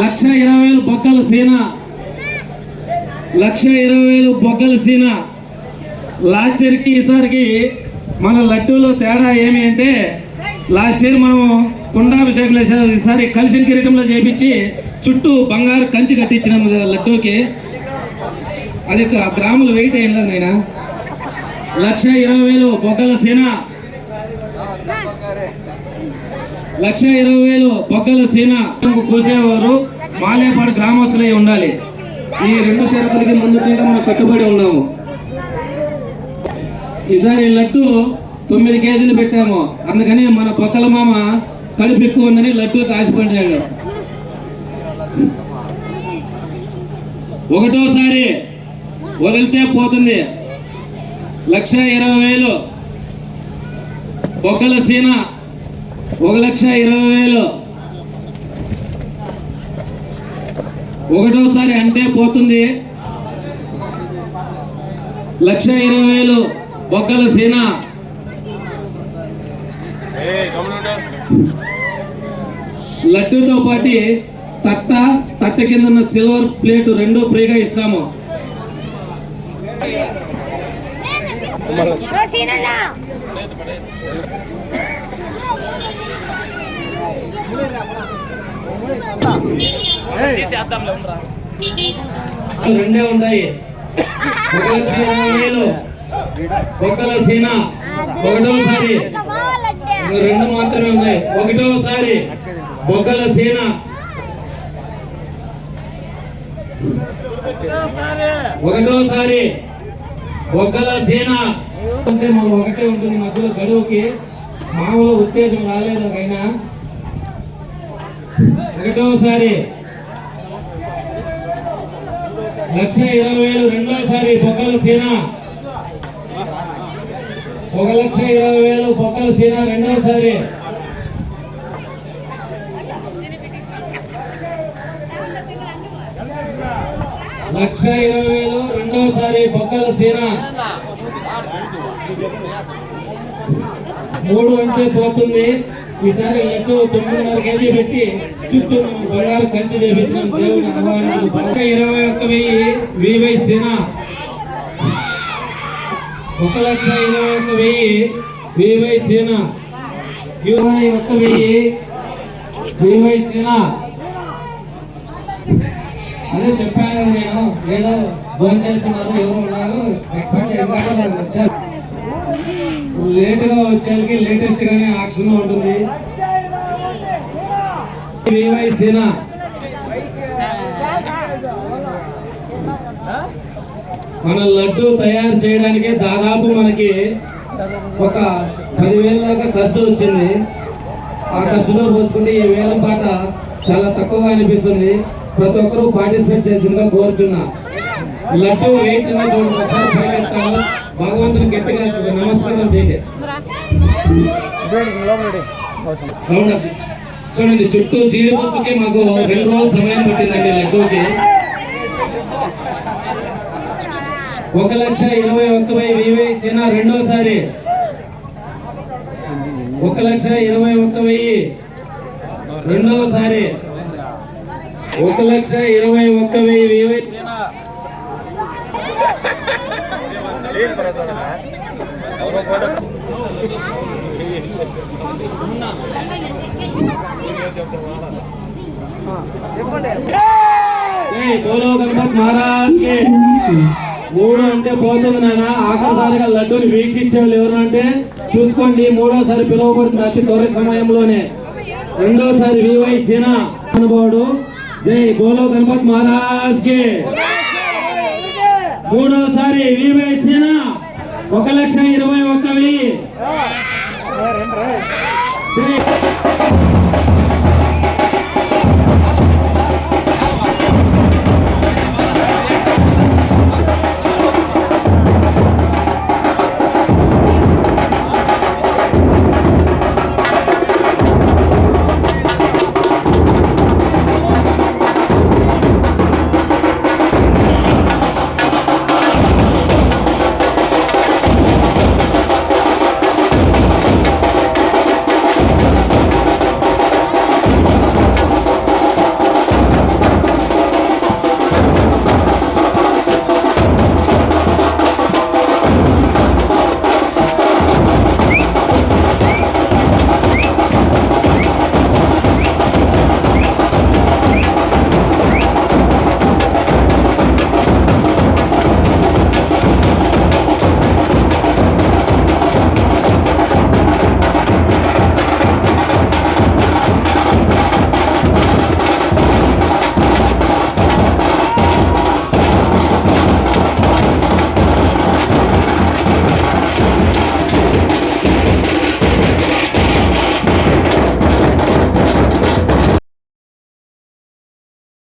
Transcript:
లక్ష ఇరవై వేలు బొక్కల సీన. లక్ష ఇరవై వేలు బొక్కల సీన. లాస్ట్ ఇయర్కి ఈసారికి మన లడ్డూలో తేడా ఏమి అంటే లాస్ట్ ఇయర్ మనము కుండాభిషేకం చేసాం ఈసారి కలిసిన కిరీటంలో చేపించి చుట్టూ బంగారు కంచి కట్టించిన లడ్డూకి అది గ్రాములు వెయిట్ అయిందా నాయన. లక్ష ఇరవై వేలు బొగ్గల సీన. లక్ష ఇరవై వేలు బొగ్గల సేన. కూసేవారు మాలేపాడు గ్రామస్తులై ఉండాలి. ఈ రెండు షరతులకి ముందు మనం కట్టుబడి ఉన్నాము. ఈసారి లడ్డు తొమ్మిది కేజీలు పెట్టాము. అందుకని మన బొక్కల మామ కడుపు ఎక్కువ ఉందని లడ్డూకి ఆశపడ్డాడు. ఒకటోసారి వదిలితే పోతుంది. లక్ష ఇరవై వేలు. బొక్కల సీన. ఒక లక్ష ఇరవై వేలు. ఒకటోసారి అంటే పోతుంది. లక్ష ఇరవై వేలు. బొక్కల సీన. లడ్డూతో పాటు తట్ట తట్ట కింద ఉన్న సిల్వర్ ప్లేట్ రెండు ఫ్రీగా ఇస్తాము. రెండే సీన ఒకటోసారి. రెండు మాత్రమే ఉన్నాయి. ఒకటోసారి బొగ్గల సీన ఒకటోసారి బొగ్గల సేన. అంటే మనం ఒకటే ఉంటుంది మధ్యలో గడువుకి. మామూలు ఉత్తేజం రాలేదు నాకైనా. ఒకటోసారి లక్ష ఇరవై వేలు రెండోసారి బొక్కల సీన. ఒక లక్ష ఇరవై వేలు బొక్కల సీన రెండోసారి. లక్ష ఇరవై వేలు రెండవసారి బొక్కల సీన. మూడు అంటే పోతుంది. ఈసారి లడ్డు తొమ్మిదిన్నర కేజీ పెట్టి చుట్టూ మనం బంగారు కంచి చేపించిన. దేవుని అనుభవానికి లక్ష ఇరవై ఒక్క వెయ్యి వివై సీన. ఒక లక్ష ఇరవై ఒక్క వెయ్యి వివై సీన. ఇరవై ఒక్క వెయ్యి వివై సేన. అదే చెప్పాను కదా నేను ఏదో భోజనం చేస్తున్నారు ఎవరు ఉన్నారు ఎక్స్పెక్ట్ చేయకుండా వచ్చారు. లేట్గా వచ్చేకి లేటెస్ట్ గానే ఆక్షన్ ఉంటుంది. వివై సేన మన లడ్డు తయారు చేయడానికి దాదాపు మనకి ఒక పదివేల దాకా ఖర్చు వచ్చింది. ఆ ఖర్చులో పోల్చుకుంటే ఈ వేల పాట చాలా తక్కువగా అనిపిస్తుంది. ప్రతి ఒక్కరూ పార్టిసిపేట్ చేసిందో కోరుతున్నా. లడ్డు వెయిట్ చూడండి ఒకసారి పైన భగవంతుని గట్టిగా నమస్కారం చేయండి చూడండి చుట్టూ జీడిపప్పుకి మాకు రెండు రోజులు సమయం పట్టిందండి లడ్డూకి. ఒక లక్ష ఇరవై ఒక్క వెయ్యి వెయ్యి చిన్న రెండోసారి. ఒక లక్ష ఇరవై ఒక్క వెయ్యి రెండవసారి ఒక లక్ష ఇరవై ఒక్క వెయ్యి బోలో గణపతి మహారాజ్ మూడు అంటే పోతుంది నాయన ఆఖరిసారిగా లడ్డూని వీక్షించే వాళ్ళు ఎవరు అంటే చూసుకోండి మూడోసారి పిలువబడుతుంది అతి త్వర సమయంలోనే. రెండోసారి వివై సినా అనుభవుడు. జై బోలో గణపతి మహారాజ్కి మూడోసారి వివై సేనా ఒక లక్ష ఇరవై ఒక్క వెయ్యి జై